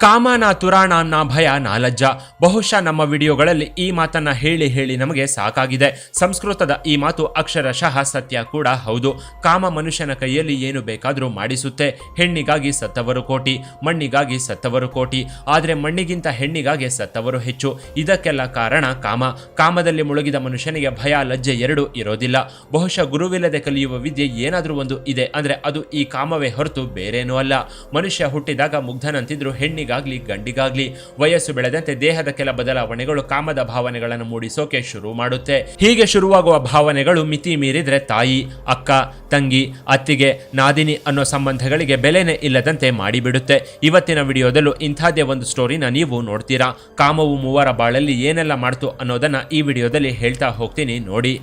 ಕಾಮ ನಾ ತುರಾಣ ನಾ ಭಯ ನಾಲಜ್ಜ. ಬಹುಶಃ ನಮ್ಮ ವಿಡಿಯೋಗಳಲ್ಲಿ ಈ ಮಾತನ್ನ ಹೇಳಿ ಹೇಳಿ ನಮಗೆ ಸಾಕಾಗಿದೆ. ಸಂಸ್ಕೃತದ ಈ ಮಾತು ಅಕ್ಷರಶಃ ಸತ್ಯ ಕೂಡ ಹೌದು. ಕಾಮ ಮನುಷ್ಯನ ಕೈಯಲ್ಲಿ ಏನು ಬೇಕಾದರೂ ಮಾಡಿಸುತ್ತೆ. ಹೆಣ್ಣಿಗಾಗಿ ಸತ್ತವರು ಕೋಟಿ, ಮಣ್ಣಿಗಾಗಿ ಸತ್ತವರು ಕೋಟಿ. ಆದರೆ ಮಣ್ಣಿಗಿಂತ ಹೆಣ್ಣಿಗಾಗಿ ಸತ್ತವರು ಹೆಚ್ಚು. ಇದಕ್ಕೆಲ್ಲ ಕಾರಣ ಕಾಮ. ಕಾಮದಲ್ಲಿ ಮುಳುಗಿದ ಮನುಷ್ಯನಿಗೆ ಭಯ, ಲಜ್ಜೆ ಎರಡೂ ಇರೋದಿಲ್ಲ. ಬಹುಶಃ ಗುರುವಿಲ್ಲದೆ ಕಲಿಯುವ ವಿದ್ಯೆ ಏನಾದರೂ ಒಂದು ಇದೆ. ಅಂದರೆ ಅದು ಈ ಕಾಮವೇ ಹೊರತು ಬೇರೇನೂ ಅಲ್ಲ. ಮನುಷ್ಯ ಹುಟ್ಟಿದಾಗ ಮುಗ್ಧನಂತಿದ್ರು ಹೆಣ್ಣಿಗಾಗ್ಲಿ ಗಂಡಿಗಾಗ್ಲಿ. ವಯಸ್ಸು ಬೆಳೆದಂತೆ ದೇಹದ ಕೆಲ ಬದಲಾವಣೆಗಳು ಕಾಮದ ಭಾವನೆಗಳನ್ನು ಮೂಡಿಸೋಕೆ ಶುರು ಮಾಡುತ್ತೆ. ಹೀಗೆ ಶುರುವಾಗುವ ಭಾವನೆಗಳು ಮಿತಿ ಮೀರಿದ್ರೆ ತಾಯಿ, ಅಕ್ಕ, ತಂಗಿ, ಅತ್ತಿಗೆ, ನಾದಿನಿ ಅನ್ನೋ ಸಂಬಂಧಗಳಿಗೆ ಬೆಲೆನೇ ಇಲ್ಲದಂತೆ ಮಾಡಿಬಿಡುತ್ತೆ. ಇವತ್ತಿನ ವಿಡಿಯೋದಲ್ಲೂ ಇಂಥದ್ದೇ ಒಂದು ಸ್ಟೋರಿನ ನೀವು ನೋಡ್ತೀರಾ. ಕಾಮವು ಮೂವರ ಬಾಳಲ್ಲಿ ಏನೆಲ್ಲ ಮಾಡ್ತು ಅನ್ನೋದನ್ನ ಈ ವಿಡಿಯೋದಲ್ಲಿ ಹೇಳ್ತಾ ಹೋಗ್ತೀನಿ, ನೋಡಿ.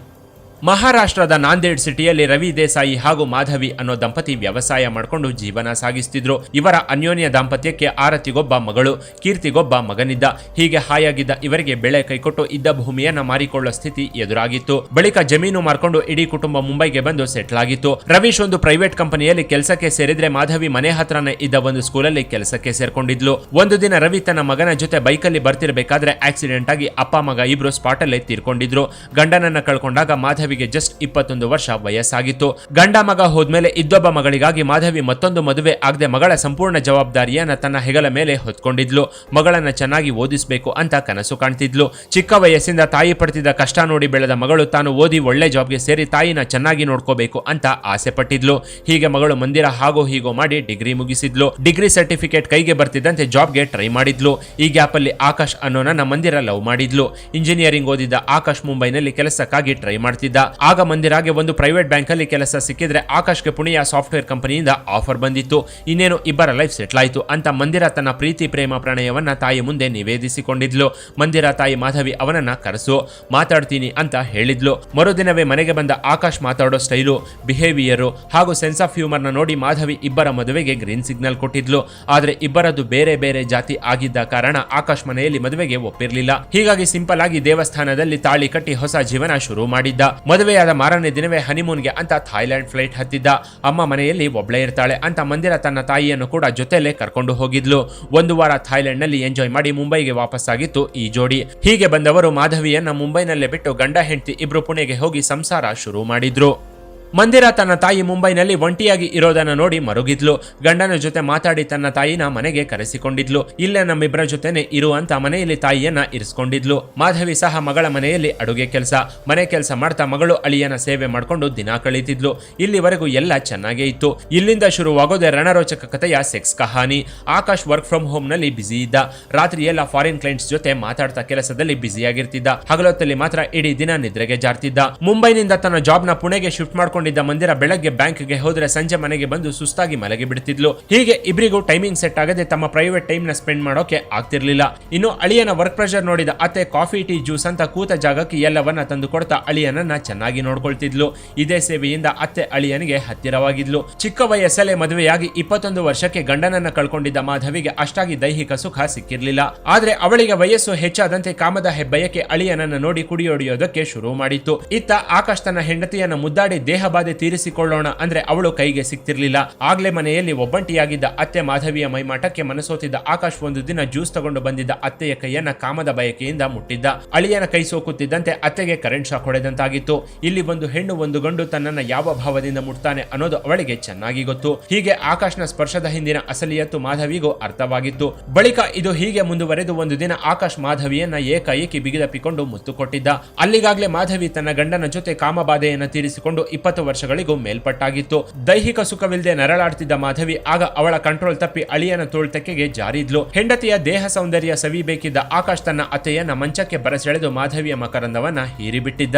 ಮಹಾರಾಷ್ಟ್ರದ ನಾಂದೇಡ್ ಸಿಟಿಯಲ್ಲಿ ರವಿ ದೇಸಾಯಿ ಹಾಗೂ ಮಾಧವಿ ಅನ್ನೋ ದಂಪತಿ ವ್ಯವಸಾಯ ಮಾಡಿಕೊಂಡು ಜೀವನ ಸಾಗಿಸ್ತಿದ್ರು. ಇವರ ಅನ್ಯೋನ್ಯ ದಾಂಪತ್ಯಕ್ಕೆ ಆರತಿಗೊಬ್ಬ ಮಗಳು, ಕೀರ್ತಿಗೊಬ್ಬ ಮಗನಿದ್ದ. ಹೀಗೆ ಹಾಯಾಗಿದ್ದ ಇವರಿಗೆ ಬೆಳೆ ಕೈಕೊಟ್ಟು ಇದ್ದ ಭೂಮಿಯನ್ನ ಮಾರಿಕೊಳ್ಳೋ ಸ್ಥಿತಿ ಎದುರಾಗಿತ್ತು. ಬಳಿಕ ಜಮೀನು ಮಾರ್ಕೊಂಡು ಇಡೀ ಕುಟುಂಬ ಮುಂಬೈಗೆ ಬಂದು ಸೆಟ್ಲ್ ಆಗಿತ್ತು. ರವೀಶ್ ಒಂದು ಪ್ರೈವೇಟ್ ಕಂಪನಿಯಲ್ಲಿ ಕೆಲಸಕ್ಕೆ ಸೇರಿದ್ರೆ ಮಾಧವಿ ಮನೆ ಹತ್ರನೇ ಇದ್ದ ಒಂದು ಸ್ಕೂಲಲ್ಲಿ ಕೆಲಸಕ್ಕೆ ಸೇರ್ಕೊಂಡಿದ್ಲು. ಒಂದು ದಿನ ರವಿ ತನ್ನ ಮಗನ ಜೊತೆ ಬೈಕಲ್ಲಿ ಬರ್ತಿರ್ಬೇಕಾದ್ರೆ ಆಕ್ಸಿಡೆಂಟ್ ಆಗಿ ಅಪ್ಪ ಮಗ ಇಬ್ರು ಸ್ಪಾಟ್ ಅಲ್ಲೇ ತೀರ್ಕೊಂಡಿದ್ರು. ಗಂಡನನ್ನ ಕಳ್ಕೊಂಡಾಗ ಮಾಧವಿಗೆ ಜಸ್ಟ್ ಇಪ್ಪತ್ತೊಂದು ವರ್ಷ ವಯಸ್ಸಾಗಿತ್ತು. ಗಂಡ ಮಗ ಹೋದ್ಮೇಲೆ ಇದ್ದೊಬ್ಬ ಮಗಳಿಗಾಗಿ ಮಾಧವಿ ಮತ್ತೊಂದು ಮದುವೆ ಆಗದೆ ಮಗಳ ಸಂಪೂರ್ಣ ಜವಾಬ್ದಾರಿಯನ್ನ ತನ್ನ ಹೆಗಲ ಮೇಲೆ ಹೊತ್ಕೊಂಡಿದ್ಲು. ಮಗಳನ್ನ ಚೆನ್ನಾಗಿ ಓದಿಸಬೇಕು ಅಂತ ಕನಸು ಕಾಣ್ತಿದ್ಲು. ಚಿಕ್ಕ ವಯಸ್ಸಿಂದ ತಾಯಿ ಪಡ್ತಿದ್ದ ಕಷ್ಟ ನೋಡಿ ಬೆಳೆದ ಮಗಳು ತಾನು ಓದಿ ಒಳ್ಳೆ ಜಾಬ್ಗೆ ಸೇರಿ ತಾಯಿನ ಚೆನ್ನಾಗಿ ನೋಡ್ಕೋಬೇಕು ಅಂತ ಆಸೆ ಪಟ್ಟಿದ್ಲು. ಹೀಗೆ ಮಗಳು ಮಂದಿರ ಹಾಗೋ ಹೀಗೋ ಮಾಡಿ ಡಿಗ್ರಿ ಮುಗಿಸಿದ್ಲು. ಡಿಗ್ರಿ ಸರ್ಟಿಫಿಕೇಟ್ ಕೈಗೆ ಬರ್ತಿದ್ದಂತೆ ಜಾಬ್ಗೆ ಟ್ರೈ ಮಾಡಿದ್ಲು. ಈ ಗ್ಯಾಪ್ ಅಲ್ಲಿ ಆಕಾಶ್ ಅನ್ನೋನ ಮಂದಿರ ಲವ್ ಮಾಡಿದ್ಲು. ಇಂಜಿನಿಯರಿಂಗ್ ಓದಿದ್ದ ಆಕಾಶ್ ಮುಂಬೈನಲ್ಲಿ ಕೆಲಸಕ್ಕಾಗಿ ಟ್ರೈ ಮಾಡ್ತಿದ್ದ ಆಗ ಮಂದಿರಾಗೆ ಒಂದು ಪ್ರೈವೇಟ್ ಬ್ಯಾಂಕ್ ಅಲ್ಲಿ ಕೆಲಸ ಸಿಕ್ಕಿದ್ರೆ ಆಕಾಶ್ಗೆ ಪುಣೆಯ ಸಾಫ್ಟ್ವೇರ್ ಕಂಪನಿಯಿಂದ ಆಫರ್ ಬಂದಿತ್ತು. ಇನ್ನೇನು ಇಬ್ಬರ ಲೈಫ್ ಸೆಟ್ಲ್ ಆಯಿತು ಅಂತ ಮಂದಿರ ತನ್ನ ಪ್ರೀತಿ, ಪ್ರೇಮ, ಪ್ರಣಯವನ್ನ ತಾಯಿ ಮುಂದೆ ನಿವೇದಿಸಿಕೊಂಡಿದ್ಲು. ಮಂದಿರ ತಾಯಿ ಮಾಧವಿ ಅವನನ್ನ ಕರೆಸು, ಮಾತಾಡ್ತೀನಿ ಅಂತ ಹೇಳಿದ್ಲು. ಮರುದಿನವೇ ಮನೆಗೆ ಬಂದ ಆಕಾಶ್ ಮಾತಾಡೋ ಸ್ಟೈಲು ಬಿಹೇವಿಯರು ಹಾಗೂ ಸೆನ್ಸ್ ಆಫ್ ಹ್ಯೂಮರ್ನ ನೋಡಿ ಮಾಧವಿ ಇಬ್ಬರ ಮದುವೆಗೆ ಗ್ರೀನ್ ಸಿಗ್ನಲ್ ಕೊಟ್ಟಿದ್ಲು. ಆದ್ರೆ ಇಬ್ಬರದು ಬೇರೆ ಬೇರೆ ಜಾತಿ ಆಗಿದ್ದ ಕಾರಣ ಆಕಾಶ್ ಮನೆಯಲ್ಲಿ ಮದುವೆಗೆ ಒಪ್ಪಿರಲಿಲ್ಲ. ಹೀಗಾಗಿ ಸಿಂಪಲ್ ಆಗಿ ದೇವಸ್ಥಾನದಲ್ಲಿ ತಾಳಿ ಕಟ್ಟಿ ಹೊಸ ಜೀವನ ಶುರು ಮಾಡಿದ್ದ. ಮದುವೆಯಾದ ಮಾರನೇ ದಿನವೇ ಹನಿಮೂನ್ಗೆ ಅಂತ ಥಾಯ್ಲೆಂಡ್ ಫ್ಲೈಟ್ ಹತ್ತಿದ್ದ. ಅಮ್ಮ ಮನೆಯಲ್ಲಿ ಒಬ್ಳೇ ಇರ್ತಾಳೆ ಅಂತ ಮಂದಿರ ತನ್ನ ತಾಯಿಯನ್ನು ಕೂಡ ಜೊತೆಯಲ್ಲೇ ಕರ್ಕೊಂಡು ಹೋಗಿದ್ಲು. ಒಂದು ವಾರ ಥಾಯ್ಲೆಂಡ್ನಲ್ಲಿ ಎಂಜಾಯ್ ಮಾಡಿ ಮುಂಬೈಗೆ ವಾಪಸ್ಸಾಗಿತ್ತು ಈ ಜೋಡಿ. ಹೀಗೆ ಬಂದವರು ಮಾಧವಿಯನ್ನ ಮುಂಬೈನಲ್ಲೇ ಬಿಟ್ಟು ಗಂಡ ಹೆಂಡತಿ ಇಬ್ರು ಪುಣೆಗೆ ಹೋಗಿ ಸಂಸಾರ ಶುರು ಮಾಡಿದ್ರು. ಮಂದಿರ ತನ್ನ ತಾಯಿ ಮುಂಬೈನಲ್ಲಿ ಒಂಟಿಯಾಗಿ ಇರೋದನ್ನ ನೋಡಿ ಮರುಗಿದ್ಲು. ಗಂಡನ ಜೊತೆ ಮಾತಾಡಿ ತನ್ನ ತಾಯಿನ ಮನೆಗೆ ಕರೆಸಿಕೊಂಡಿದ್ಲು. ಇಲ್ಲೇ ನಮ್ಮಿಬ್ಬರ ಜೊತೆನೆ ಇರುವಂತ ಮನೆಯಲ್ಲಿ ತಾಯಿಯನ್ನ ಇರಿಸ್ಕೊಂಡಿದ್ಲು. ಮಾಧವಿ ಸಹ ಮಗಳ ಮನೆಯಲ್ಲಿ ಅಡುಗೆ ಕೆಲಸ, ಮನೆ ಕೆಲಸ ಮಾಡ್ತಾ ಮಗಳು ಅಳಿಯನ ಸೇವೆ ಮಾಡ್ಕೊಂಡು ದಿನ ಕಳೀತಿದ್ಲು. ಇಲ್ಲಿವರೆಗೂ ಎಲ್ಲ ಚೆನ್ನಾಗೇ ಇತ್ತು. ಇಲ್ಲಿಂದ ಶುರುವಾಗೋದೇ ರಣರೋಚಕ ಕಥೆಯ ಸೆಕ್ಸ್ ಕಹಾನಿ. ಆಕಾಶ್ ವರ್ಕ್ ಫ್ರಮ್ ಹೋಮ್ನಲ್ಲಿ ಬ್ಯುಸಿ ಇದ್ದ. ರಾತ್ರಿ ಎಲ್ಲ ಫಾರಿನ್ ಕ್ಲೈಂಟ್ಸ್ ಜೊತೆ ಮಾತಾಡ್ತಾ ಕೆಲಸದಲ್ಲಿ ಬ್ಯುಸಿಯಾಗಿರ್ತಿದ್ದ. ಹಗಲೊತ್ತಲ್ಲಿ ಮಾತ್ರ ಇಡೀ ದಿನ ನಿದ್ರೆಗೆ ಜಾರ್ತಿದ್ದ. ಮುಂಬೈನಿಂದ ತನ್ನ ಜಾಬ್ನ ಪುಣೆಗೆ ಶಿಫ್ಟ್ ಮಾಡ್ಕೊಂಡಿದ್ದ ಮಂದಿರ ಬೆಳಗ್ಗೆ ಬ್ಯಾಂಕ್ಗೆ ಹೋದ್ರೆ ಸಂಜೆ ಮನೆಗೆ ಬಂದು ಸುಸ್ತಾಗಿ ಮಲಗಿ ಬಿಡ್ತಿದ್ಲು. ಹೀಗೆ ಇಬ್ಬರಿಗೂ ಟೈಮಿಂಗ್ ಸೆಟ್ ಆಗದೆ ತಮ್ಮ ಪ್ರೈವೇಟ್ ಟೈಮ್ನ ಸ್ಪೆಂಡ್ ಮಾಡೋಕೆ ಆಗ್ತಿರ್ಲಿಲ್ಲ. ಇನ್ನು ಅಳಿಯನ ವರ್ಕ್ ಪ್ರೆಷರ್ ನೋಡಿದ ಅತ್ತೆ ಕಾಫಿ ಟೀ ಜ್ಯೂಸ್ ಅಂತ ಕೂತ ಜಾಗಕ್ಕೆ ಎಲ್ಲವನ್ನ ತಂದು ಕೊಡ್ತಾ ಅಳಿಯನನ್ನ ಚೆನ್ನಾಗಿ ನೋಡ್ಕೊಳ್ತಿದ್ಲು. ಇದೇ ಸೇವೆಯಿಂದ ಅತ್ತೆ ಅಳಿಯನಿಗೆ ಹತ್ತಿರವಾಗಿದ್ಲು. ಚಿಕ್ಕ ವಯಸ್ಸಲ್ಲೇ ಮದುವೆಯಾಗಿ ಇಪ್ಪತ್ತೊಂದು ವರ್ಷಕ್ಕೆ ಗಂಡನನ್ನ ಕಳ್ಕೊಂಡಿದ್ದ ಮಾಧವಿಗೆ ಅಷ್ಟಾಗಿ ದೈಹಿಕ ಸುಖ ಸಿಕ್ಕಿರ್ಲಿಲ್ಲ. ಆದ್ರೆ ಅವಳಿಗೆ ವಯಸ್ಸು ಹೆಚ್ಚಾದಂತೆ ಕಾಮದ ಹೆಬ್ಬಯಕ್ಕೆ ಅಳಿಯನನ್ನ ನೋಡಿ ಕುಡಿಯೊಡಿಯೋದಕ್ಕೆ ಶುರು ಮಾಡಿತ್ತು. ಇತ್ತ ಆಕಾಶ್ ತನ್ನ ಹೆಂಡತಿಯನ್ನ ಮುದ್ದಾಡಿ ದೇಹ ಬಾಧೆ ತೀರಿಸಿಕೊಳ್ಳೋಣ ಅಂದ್ರೆ ಅವಳು ಕೈಗೆ ಸಿಕ್ತಿರ್ಲಿಲ್ಲ. ಆಗ್ಲೇ ಮನೆಯಲ್ಲಿ ಒಬ್ಬಂಟಿಯಾಗಿದ್ದ ಅತ್ತೆ ಮಾಧವಿಯ ಮೈಮಾಟಕ್ಕೆ ಮನಸೋತಿದ್ದ ಆಕಾಶ್ ಒಂದು ದಿನ ಜ್ಯೂಸ್ ತಗೊಂಡು ಬಂದಿದ್ದ ಅತ್ತೆಯ ಕೈಯನ್ನ ಕಾಮದ ಬಯಕೆಯಿಂದ ಮುಟ್ಟಿದ್ದ. ಅಳಿಯನ ಕೈ ಸೋಕುತ್ತಿದ್ದಂತೆ ಅತ್ತೆಗೆ ಕರೆಂಟ್ ಶಾಕ್ ಹೊಡೆದಂತಾಗಿತ್ತು. ಇಲ್ಲಿ ಒಂದು ಹೆಣ್ಣು ಒಂದು ಗಂಡು ತನ್ನನ್ನ ಯಾವ ಭಾವದಿಂದ ಮುಟ್ತಾನೆ ಅನ್ನೋದು ಅವಳಿಗೆ ಚೆನ್ನಾಗಿ ಗೊತ್ತು. ಹೀಗೆ ಆಕಾಶ್ನ ಸ್ಪರ್ಶದ ಹಿಂದಿನ ಅಸಲಿಯತ್ತು ಮಾಧವಿಗೂ ಅರ್ಥವಾಗಿತ್ತು. ಬಳಿಕ ಇದು ಹೀಗೆ ಮುಂದುವರೆದು ಒಂದು ದಿನ ಆಕಾಶ್ ಮಾಧವಿಯನ್ನ ಏಕಾಏಕಿ ಬಿಗಿದಪ್ಪಿಕೊಂಡು ಮುತ್ತು ಕೊಟ್ಟಿದ್ದ. ಅಲ್ಲಿಗಾಗ್ಲೇ ಮಾಧವಿ ತನ್ನ ಗಂಡನ ಜೊತೆ ಕಾಮಬಾಧೆಯನ್ನು ತೀರಿಸಿಕೊಂಡು ಇಪ್ಪತ್ತು ವರ್ಷಗಳಿಗೂ ಮೇಲ್ಪಟ್ಟಾಗಿತ್ತು. ದೈಹಿಕ ಸುಖವಿಲ್ಲದೆ ನರಳಾಡ್ತಿದ್ದ ಮಾಧವಿ ಆಗ ಅವಳ ಕಂಟ್ರೋಲ್ ತಪ್ಪಿ ಅಳಿಯನ ತೋಳ್ತಕ್ಕೆಗೆ ಜಾರಿದ್ಲು. ಹೆಂಡತಿಯ ದೇಹ ಸೌಂದರ್ಯ ಸವಿಬೇಕಿದ್ದ ಆಕಾಶ್ ತನ್ನ ಅತ್ತೆಯನ್ನ ಮಂಚಕ್ಕೆ ಬರಸೆಳೆದು ಮಾಧವಿಯ ಮಕರಂದವನ್ನ ಹೀರಿಬಿಟ್ಟಿದ್ದ.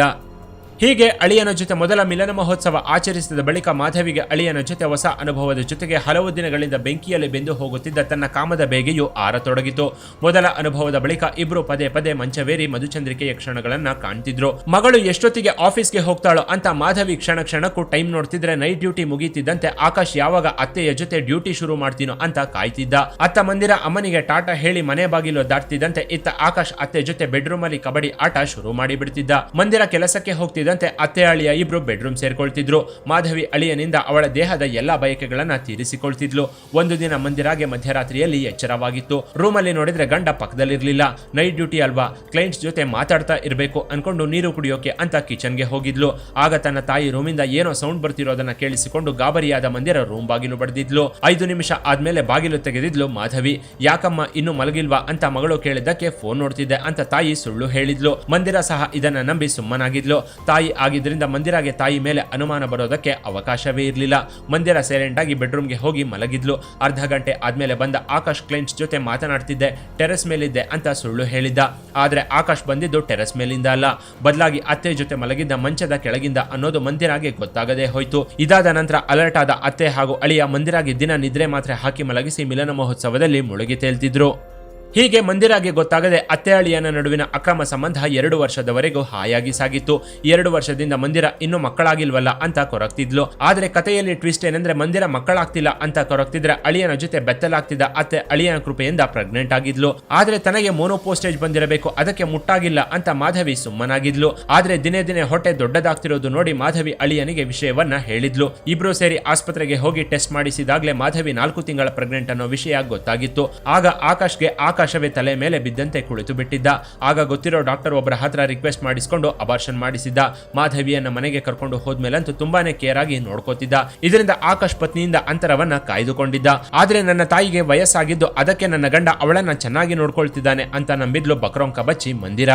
ಹೀಗೆ ಅಳಿಯನ ಜೊತೆ ಮೊದಲ ಮಿಲನ ಮಹೋತ್ಸವ ಆಚರಿಸಿದ ಬಳಿಕ ಮಾಧವಿಗೆ ಅಳಿಯನ ಜೊತೆ ಹೊಸ ಅನುಭವದ ಜೊತೆಗೆ ಹಲವು ದಿನಗಳಿಂದ ಬೆಂಕಿಯಲ್ಲಿ ಬೆಂದು ಹೋಗುತ್ತಿದ್ದ ತನ್ನ ಕಾಮದ ಬೇಗೆಯು ಆರತೊಡಗಿತು. ಮೊದಲ ಅನುಭವದ ಬಳಿಕ ಇಬ್ರು ಪದೇ ಪದೇ ಮಂಚವೇರಿ ಮಧುಚಂದ್ರಿಕೆಯ ಕ್ಷಣಗಳನ್ನ ಕಾಣ್ತಿದ್ರು. ಮಗಳು ಎಷ್ಟೊತ್ತಿಗೆ ಆಫೀಸ್ಗೆ ಹೋಗ್ತಾಳೋ ಅಂತ ಮಾಧವಿ ಕ್ಷಣ ಕ್ಷಣಕ್ಕೂ ಟೈಮ್ ನೋಡ್ತಿದ್ರೆ ನೈಟ್ ಡ್ಯೂಟಿ ಮುಗೀತಿದ್ದಂತೆ ಆಕಾಶ್ ಯಾವಾಗ ಅತ್ತೆಯ ಜೊತೆ ಡ್ಯೂಟಿ ಶುರು ಮಾಡ್ತೀನೋ ಅಂತ ಕಾಯ್ತಿದ್ದ. ಅತ್ತ ಮಂದಿರ ಅಮ್ಮನಿಗೆ ಟಾಟಾ ಹೇಳಿ ಮನೆ ಬಾಗಿಲು ದಾಟ್ತಿದ್ದಂತೆ ಇತ್ತ ಆಕಾಶ್ ಅತ್ತೆ ಜೊತೆ ಬೆಡ್ರೂಮ್ ಅಲ್ಲಿ ಕಬಡ್ಡಿ ಆಟ ಶುರು ಮಾಡಿಬಿಡ್ತಿದ್ದ. ಮಂದಿರ ಕೆಲಸಕ್ಕೆ ಹೋಗ್ತಿದ್ದ ಆಗ್ತಿದ್ದಂತೆ ಅತ್ತೆ ಅಳಿಯ ಇಬ್ರು ಬೆಡ್ರೂಮ್ ಸೇರ್ಕೊಳ್ತಿದ್ರು. ಮಾಧವಿ ಅಳಿಯನಿಂದ ಅವಳ ದೇಹದ ಎಲ್ಲಾ ಬಯಕೆಗಳನ್ನ ತೀರಿಸಿಕೊಳ್ತಿದ್ಲು. ಒಂದು ದಿನ ಮಂದಿರಾಗೆ ಮಧ್ಯರಾತ್ರಿಯಲ್ಲಿ ಎಚ್ಚರವಾಗಿತ್ತು. ರೂಮಲ್ಲಿ ನೋಡಿದ್ರೆ ಗಂಡ ಪಕ್ಕದಲ್ಲಿರ್ಲಿಲ್ಲ. ನೈಟ್ ಡ್ಯೂಟಿ ಅಲ್ವಾ? ಕ್ಲೈಂಟ್ಸ್ ಜೊತೆ ಮಾತಾಡ್ತಾ ಇರಬೇಕು ಅನ್ಕೊಂಡು ನೀರು ಕುಡಿಯೋಕೆ ಅಂತ ಕಿಚನ್ಗೆ ಹೋಗಿದ್ಲು. ಆಗ ತನ್ನ ತಾಯಿ ರೂಮಿಂದ ಏನೋ ಸೌಂಡ್ ಬರ್ತಿರೋದನ್ನ ಕೇಳಿಸಿಕೊಂಡು ಗಾಬರಿಯಾದ ಮಂದಿರ ರೂಮ್ ಬಾಗಿಲು ಬಡಿದಿದ್ಲು. ಐದು ನಿಮಿಷ ಆದ್ಮೇಲೆ ಬಾಗಿಲು ತೆಗೆದಿದ್ಲು ಮಾಧವಿ. ಯಾಕಮ್ಮ ಇನ್ನು ಮಲಗಿಲ್ವಾ ಅಂತ ಮಗಳು ಕೇಳಿದ್ದಕ್ಕೆ ಫೋನ್ ನೋಡ್ತಿದ್ದೆ ಅಂತ ತಾಯಿ ಸುಳ್ಳು ಹೇಳಿದ್ಲು. ಮಂದಿರ ಸಹ ಇದನ್ನ ನಂಬಿ ಸುಮ್ಮನಾಗಿದ್ಲು. ತಾಯಿ ಆಗಿದ್ರಿಂದ ಮಂದಿರಾಗೆ ತಾಯಿ ಮೇಲೆ ಅನುಮಾನ ಬರೋದಕ್ಕೆ ಅವಕಾಶವೇ ಇರಲಿಲ್ಲ. ಮಂದಿರ ಸೈಲೆಂಟ್ ಆಗಿ ಬೆಡ್ರೂಮ್ಗೆ ಹೋಗಿ ಮಲಗಿದ್ಲು. ಅರ್ಧ ಗಂಟೆ ಆದ್ಮೇಲೆ ಬಂದ ಆಕಾಶ್ ಕ್ಲೈಂಟ್ಸ್ ಜೊತೆ ಮಾತನಾಡ್ತಿದ್ದೆ. ಟೆರೆಸ್ ಮೇಲಿದ್ದೆ ಅಂತ ಸುಳ್ಳು ಹೇಳಿದ್ದ. ಆದ್ರೆ ಆಕಾಶ್ ಬಂದಿದ್ದು ಟೆರೆಸ್ ಮೇಲಿಂದ ಅಲ್ಲ. ಬದಲಾಗಿ ಅತ್ತೆ ಜೊತೆ ಮಲಗಿದ್ದ ಮಂಚದ ಕೆಳಗಿಂದ ಅನ್ನೋದು ಮಂದಿರಾಗೆ ಗೊತ್ತಾಗದೆ ಹೋಯ್ತು. ಇದಾದ ನಂತರ ಅಲರ್ಟ್ ಆದ ಅತ್ತೆ ಹಾಗೂ ಅಳಿಯ ಮಂದಿರಾಗಿ ದಿನ ನಿದ್ರೆ ಮಾತ್ರ ಹಾಕಿ ಮಲಗಿಸಿ ಮಿಲನ ಮಹೋತ್ಸವದಲ್ಲಿ ಮುಳುಗಿ ತೇಲ್ತಿದ್ರು. ಹೀಗೆ ಮಂದಿರಾಗೆ ಗೊತ್ತಾಗದೆ ಅತ್ತೆ ಅಳಿಯನ ನಡುವಿನ ಅಕ್ರಮ ಸಂಬಂಧ ಎರಡು ವರ್ಷದವರೆಗೂ ಹಾಯಾಗಿ ಸಾಗಿತ್ತು. ಎರಡು ವರ್ಷದಿಂದ ಮಂದಿರ ಇನ್ನೂ ಮಕ್ಕಳಾಗಿಲ್ವಲ್ಲ ಅಂತ ಕೊರಗ್ತಿದ್ಲು ಆದ್ರೆ ಕಥೆಯಲ್ಲಿ ಟ್ವಿಸ್ಟ್ ಏನಂದ್ರೆ ಮಂದಿರ ಮಕ್ಕಳಾಗ್ತಿಲ್ಲ ಅಂತ ಕೊರಗ್ತಿದ್ರೆ ಅಳಿಯನ ಜೊತೆ ಬೆತ್ತಲಾಗ್ತಿದ್ದ ಅತ್ತೆ ಅಳಿಯನ ಕೃಪೆಯಿಂದ ಪ್ರೆಗ್ನೆಂಟ್ ಆಗಿದ್ಲು. ಆದ್ರೆ ತನಗೆ ಮೋನೋಪೋಸ್ಟೇಜ್ ಬಂದಿರಬೇಕು, ಅದಕ್ಕೆ ಮುಟ್ಟಾಗಿಲ್ಲ ಅಂತ ಮಾಧವಿ ಸುಮ್ಮನಾಗಿದ್ಲು. ಆದ್ರೆ ದಿನೇ ದಿನೇ ಹೊಟ್ಟೆ ದೊಡ್ಡದಾಗ್ತಿರೋದು ನೋಡಿ ಮಾಧವಿ ಅಳಿಯನಿಗೆ ವಿಷಯವನ್ನ ಹೇಳಿದ್ಲು. ಇಬ್ರು ಸೇರಿ ಆಸ್ಪತ್ರೆಗೆ ಹೋಗಿ ಟೆಸ್ಟ್ ಮಾಡಿಸಿದಾಗ್ಲೇ ಮಾಧವಿ ನಾಲ್ಕು ತಿಂಗಳ ಪ್ರೆಗ್ನೆಂಟ್ ಅನ್ನೋ ವಿಷಯ ಗೊತ್ತಾಗಿತ್ತು. ಆಗ ಆಕಾಶ್ಗೆ ಆಕಾಶವೇ ತಲೆ ಮೇಲೆ ಬಿದ್ದಂತೆ ಕುಳಿತು ಬಿಟ್ಟಿದ್ದ. ಆಗ ಗೊತ್ತಿರೋ ಡಾಕ್ಟರ್ ಒಬ್ಬರ ಹತ್ರ ರಿಕ್ವೆಸ್ಟ್ ಮಾಡಿಸಿಕೊಂಡು ಅಬಾರ್ಷನ್ ಮಾಡಿಸಿದ್ದ. ಮಾಧವಿಯನ್ನ ಮನೆಗೆ ಕರ್ಕೊಂಡು ಹೋದ್ಮೇಲಂತೂ ತುಂಬಾನೇ ಕೇರ್ ಆಗಿ ನೋಡ್ಕೋತಿದ್ದ. ಇದರಿಂದ ಆಕಾಶ್ ಪತ್ನಿಯಿಂದ ಅಂತರವನ್ನ ಕಾಯ್ದುಕೊಂಡಿದ್ದ. ಆದ್ರೆ ನನ್ನ ತಾಯಿಗೆ ವಯಸ್ಸಾಗಿದ್ದು ಅದಕ್ಕೆ ನನ್ನ ಗಂಡ ಅವಳನ್ನ ಚೆನ್ನಾಗಿ ನೋಡ್ಕೊಳ್ತಿದ್ದಾನೆ ಅಂತ ನಂಬಿದ್ಲು ಬಕ್ರೋಂಕ ಬಚ್ಚಿ ಮಂದಿರ.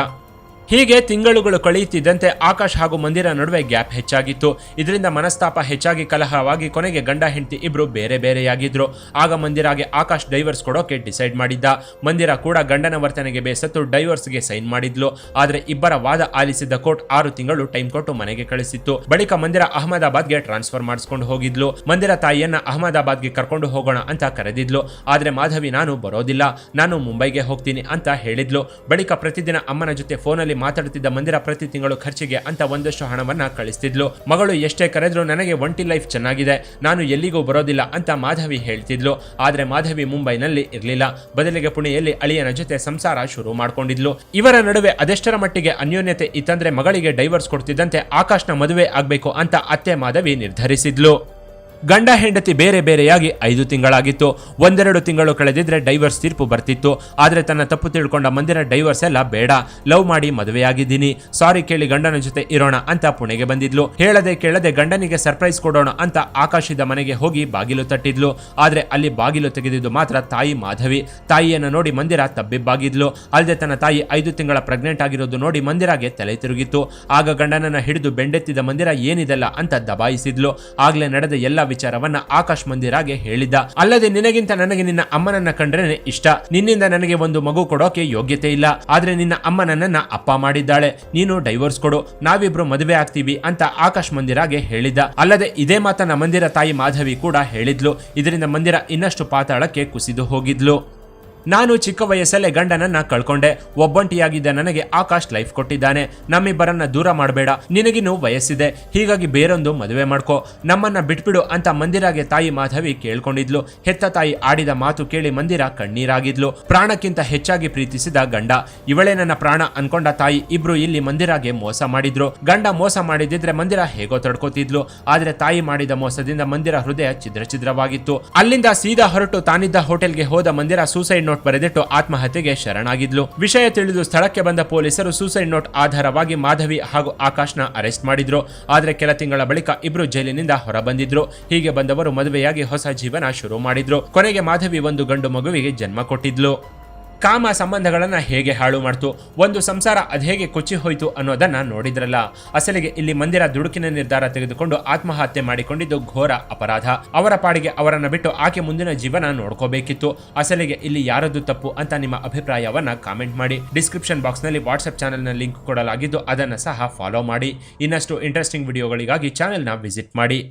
ಹೀಗೆ ತಿಂಗಳುಗಳು ಕಳೆಯುತ್ತಿದ್ದಂತೆ ಆಕಾಶ್ ಹಾಗೂ ಮಂದಿರ ನಡುವೆ ಗ್ಯಾಪ್ ಹೆಚ್ಚಾಗಿತ್ತು. ಇದರಿಂದ ಮನಸ್ತಾಪ ಹೆಚ್ಚಾಗಿ ಕಲಹವಾಗಿ ಕೊನೆಗೆ ಗಂಡ, ಹೆಂಡತಿ ಇಬ್ರು ಬೇರೆ ಬೇರೆಯಾಗಿದ್ರು. ಆಗ ಮಂದಿರಾಗೆ ಆಕಾಶ್ ಡೈವರ್ಸ್ ಕೊಡೋಕೆ ಡಿಸೈಡ್ ಮಾಡಿದ್ದ. ಮಂದಿರ ಕೂಡ ಗಂಡನ ವರ್ತನೆಗೆ ಬೇಸತ್ತು ಡೈವರ್ಸ್ಗೆ ಸೈನ್ ಮಾಡಿದ್ಲು. ಆದ್ರೆ ಇಬ್ಬರ ವಾದ ಆಲಿಸಿದ್ದ ಕೋರ್ಟ್ ಆರು ತಿಂಗಳು ಟೈಮ್ ಕೊಟ್ಟು ಮನೆಗೆ ಕಳಿಸಿತ್ತು. ಬಳಿಕ ಮಂದಿರ ಅಹಮದಾಬಾದ್ಗೆ ಟ್ರಾನ್ಸ್ಫರ್ ಮಾಡಿಸ್ಕೊಂಡು ಹೋಗಿದ್ಲು. ಮಂದಿರ ತಾಯಿಯನ್ನ ಅಹಮದಾಬಾದ್ಗೆ ಕರ್ಕೊಂಡು ಹೋಗೋಣ ಅಂತ ಕರೆದಿದ್ಲು. ಆದ್ರೆ ಮಾಧವಿ, ನಾನು ಬರೋದಿಲ್ಲ. ನಾನು ಮುಂಬೈಗೆ ಹೋಗ್ತೀನಿ ಅಂತ ಹೇಳಿದ್ಲು. ಬಳಿಕ ಪ್ರತಿದಿನ ಅಮ್ಮನ ಜೊತೆ ಫೋನಲ್ಲಿ ಮಾತಾಡುತ್ತಿದ್ದ ಮಂದಿರ ಪ್ರತಿ ತಿಂಗಳು ಖರ್ಚಿಗೆ ಅಂತ ಒಂದಷ್ಟು ಹಣವನ್ನ ಕಳಿಸ್ತಿದ್ಲು. ಮಗಳು ಎಷ್ಟೇ ಕರೆದ್ರು ನನಗೆ ಒಂಟಿ ಲೈಫ್ ಚೆನ್ನಾಗಿದೆ. ನಾನು ಎಲ್ಲಿಗೂ ಬರೋದಿಲ್ಲ ಅಂತ ಮಾಧವಿ ಹೇಳ್ತಿದ್ಲು. ಆದ್ರೆ ಮಾಧವಿ ಮುಂಬೈನಲ್ಲಿ ಇರಲಿಲ್ಲ. ಬದಲಿಗೆ ಪುಣೆಯಲ್ಲಿ ಅಳಿಯನ ಜೊತೆ ಸಂಸಾರ ಶುರು ಮಾಡ್ಕೊಂಡಿದ್ಲು. ಇವರ ನಡುವೆ ಅದೆಷ್ಟರ ಮಟ್ಟಿಗೆ ಅನ್ಯೋನ್ಯತೆ ಇತ್ತಂದ್ರೆ ಮಗಳಿಗೆ ಡೈವರ್ಸ್ ಕೊಡ್ತಿದ್ದಂತೆ ಆಕಾಶ್ನ ಮದುವೆ ಆಗ್ಬೇಕು ಅಂತ ಅತ್ತೆ ಮಾಧವಿ ನಿರ್ಧರಿಸಿದ್ಲು. ಗಂಡ ಹೆಂಡತಿ ಬೇರೆ ಬೇರೆಯಾಗಿ ಐದು ತಿಂಗಳಾಗಿತ್ತು. ಒಂದೆರಡು ತಿಂಗಳು ಕಳೆದಿದ್ರೆ ಡೈವರ್ಸ್ ತೀರ್ಪು ಬರ್ತಿತ್ತು. ಆದ್ರೆ ತನ್ನ ತಪ್ಪು ತಿಳ್ಕೊಂಡ ಮಂದಿರ ಡೈವರ್ಸ್ ಎಲ್ಲ ಬೇಡ. ಲವ್ ಮಾಡಿ ಮದುವೆಯಾಗಿದ್ದೀನಿ. ಸಾರಿ ಕೇಳಿ ಗಂಡನ ಜೊತೆ ಇರೋಣ ಅಂತ ಪುಣೆಗೆ ಬಂದಿದ್ಲು. ಹೇಳದೆ ಕೇಳದೆ ಗಂಡನಿಗೆ ಸರ್ಪ್ರೈಸ್ ಕೊಡೋಣ ಅಂತ ಆಕಾಶದ ಮನೆಗೆ ಹೋಗಿ ಬಾಗಿಲು ತಟ್ಟಿದ್ಲು. ಆದ್ರೆ ಅಲ್ಲಿ ಬಾಗಿಲು ತೆಗೆದಿದ್ದು ಮಾತ್ರ ತಾಯಿ ಮಾಧವಿ. ತಾಯಿಯನ್ನ ನೋಡಿ ಮಂದಿರ ತಬ್ಬಿಬ್ಬಾಗಿದ್ಲು. ಅಲ್ಲದೆ ತನ್ನ ತಾಯಿ ಐದು ತಿಂಗಳ ಪ್ರೆಗ್ನೆಂಟ್ ಆಗಿರೋದು ನೋಡಿ ಮಂದಿರಾಗೆ ತಲೆ ತಿರುಗಿತ್ತು. ಆಗ ಗಂಡನನ್ನ ಹಿಡಿದು ಬೆಂಡೆತ್ತಿದ ಮಂದಿರ ಏನಿದೆಲ್ಲ ಅಂತ ದಬಾಯಿಸಿದ್ಲು. ಆಗ್ಲೇ ನಡೆದ ಎಲ್ಲ ವಿಚಾರವನ್ನ ಆಕಾಶ್ ಮಂದಿರಾಗೆ ಹೇಳಿದ್ದ. ಅಲ್ಲದೆ ನಿನಗಿಂತ ನನಗೆ ನಿನ್ನ ಅಮ್ಮನನ್ನ ಕಂಡ್ರೇನೆ ಇಷ್ಟ. ನಿನ್ನಿಂದ ನನಗೆ ಒಂದು ಮಗು ಕೊಡೋಕೆ ಯೋಗ್ಯತೆ ಇಲ್ಲ. ಆದ್ರೆ ನಿನ್ನ ಅಮ್ಮ ನನ್ನನ್ನ ಅಪ್ಪ ಮಾಡಿದ್ದಾಳೆ. ನೀನು ಡೈವರ್ಸ್ ಕೊಡು. ನಾವಿಬ್ರು ಮದುವೆ ಆಗ್ತೀವಿ ಅಂತ ಆಕಾಶ್ ಮಂದಿರಾಗೆ ಹೇಳಿದ್ದ. ಅಲ್ಲದೆ ಇದೇ ಮಾತನ್ನ ಮಂದಿರ ತಾಯಿ ಮಾಧವಿ ಕೂಡ ಹೇಳಿದ್ಲು. ಇದರಿಂದ ಮಂದಿರ ಇನ್ನಷ್ಟು ಪಾತಾಳಕ್ಕೆ ಕುಸಿದು ಹೋಗಿದ್ಲು. ನಾನು ಚಿಕ್ಕ ವಯಸ್ಸಲ್ಲೇ ಗಂಡನನ್ನ ಕಳ್ಕೊಂಡೆ. ಒಬ್ಬಂಟಿಯಾಗಿದ್ದ ನನಗೆ ಆಕಾಶ್ ಲೈಫ್ ಕೊಟ್ಟಿದ್ದಾನೆ. ನಮ್ಮಿಬ್ಬರನ್ನ ದೂರ ಮಾಡಬೇಡ. ನಿನಗಿನ್ನೂ ವಯಸ್ಸಿದೆ. ಹೀಗಾಗಿ ಬೇರೊಂದು ಮದುವೆ ಮಾಡ್ಕೋ. ನಮ್ಮನ್ನ ಬಿಟ್ಬಿಡು ಅಂತ ಮಂದಿರಾಗೆ ತಾಯಿ ಮಾಧವಿ ಕೇಳ್ಕೊಂಡಿದ್ಲು. ಹೆತ್ತ ತಾಯಿ ಆಡಿದ ಮಾತು ಕೇಳಿ ಮಂದಿರ ಕಣ್ಣೀರಾಗಿದ್ಲು. ಪ್ರಾಣಕ್ಕಿಂತ ಹೆಚ್ಚಾಗಿ ಪ್ರೀತಿಸಿದ ಗಂಡ. ಇವಳೇ ನನ್ನ ಪ್ರಾಣ ಅನ್ಕೊಂಡ ತಾಯಿ ಇಬ್ರು ಇಲ್ಲಿ ಮಂದಿರಾಗೆ ಮೋಸ ಮಾಡಿದ್ರು. ಗಂಡ ಮೋಸ ಮಾಡಿದಿದ್ರೆ ಮಂದಿರ ಹೇಗೋ ತಡ್ಕೋತಿದ್ಲು. ಆದ್ರೆ ತಾಯಿ ಮಾಡಿದ ಮೋಸದಿಂದ ಮಂದಿರ ಹೃದಯ ಛಿದ್ರ ಛಿದ್ರವಾಗಿತ್ತು ಅಲ್ಲಿಂದ ಸೀದಾ ಹೊರಟು ತಾನಿದ್ದ ಹೋಟೆಲ್ಗೆ ಹೋದ ಮಂದಿರ ಸೂಸೈಡ್ ನೋಟ್ ಬರೆದಿಟ್ಟು ಆತ್ಮಹತ್ಯೆಗೆ ಶರಣಾಗಿದ್ಲು. ವಿಷಯ ತಿಳಿದು ಸ್ಥಳಕ್ಕೆ ಬಂದ ಪೊಲೀಸರು ಸೂಸೈಡ್ ನೋಟ್ ಆಧಾರವಾಗಿ ಮಾಧವಿ ಹಾಗೂ ಆಕಾಶ್ನ ಅರೆಸ್ಟ್ ಮಾಡಿದ್ರು. ಆದರೆ ಕೆಲ ತಿಂಗಳ ಬಳಿಕ ಇಬ್ರು ಜೈಲಿನಿಂದ ಹೊರಬಂದಿದ್ರು. ಹೀಗೆ ಬಂದವರು ಮದುವೆಯಾಗಿ ಹೊಸ ಜೀವನ ಶುರು ಮಾಡಿದ್ರು. ಕೊನೆಗೆ ಮಾಧವಿ ಒಂದು ಗಂಡು ಮಗುವಿಗೆ ಜನ್ಮ ಕೊಟ್ಟಿದ್ಲು. ಕಾಮ ಸಂಬಂಧಗಳನ್ನು ಹೇಗೆ ಹಾಳು ಮಾಡ್ತು, ಒಂದು ಸಂಸಾರ ಅದು ಹೇಗೆ ಕೊಚ್ಚಿ ಹೋಯಿತು ಅನ್ನೋದನ್ನು ನೋಡಿದ್ರಲ್ಲ. ಅಸಲಿಗೆ ಇಲ್ಲಿ ಮಂದಿರ ದುಡುಕಿನ ನಿರ್ಧಾರ ತೆಗೆದುಕೊಂಡು ಆತ್ಮಹತ್ಯೆ ಮಾಡಿಕೊಂಡಿದ್ದು ಘೋರ ಅಪರಾಧ. ಅವರ ಪಾಡಿಗೆ ಅವರನ್ನು ಬಿಟ್ಟು ಆಕೆ ಮುಂದಿನ ಜೀವನ ನೋಡ್ಕೋಬೇಕಿತ್ತು. ಅಸಲಿಗೆ ಇಲ್ಲಿ ಯಾರದ್ದು ತಪ್ಪು ಅಂತ ನಿಮ್ಮ ಅಭಿಪ್ರಾಯವನ್ನ ಕಾಮೆಂಟ್ ಮಾಡಿ. ಡಿಸ್ಕ್ರಿಪ್ಷನ್ ಬಾಕ್ಸ್ನಲ್ಲಿ ವಾಟ್ಸಪ್ ಚಾನೆಲ್ನ ಲಿಂಕ್ ಕೊಡಲಾಗಿದ್ದು ಅದನ್ನು ಸಹ ಫಾಲೋ ಮಾಡಿ. ಇನ್ನಷ್ಟು ಇಂಟ್ರೆಸ್ಟಿಂಗ್ ವಿಡಿಯೋಗಳಿಗಾಗಿ ಚಾನೆಲ್ನ ವಿಸಿಟ್ ಮಾಡಿ.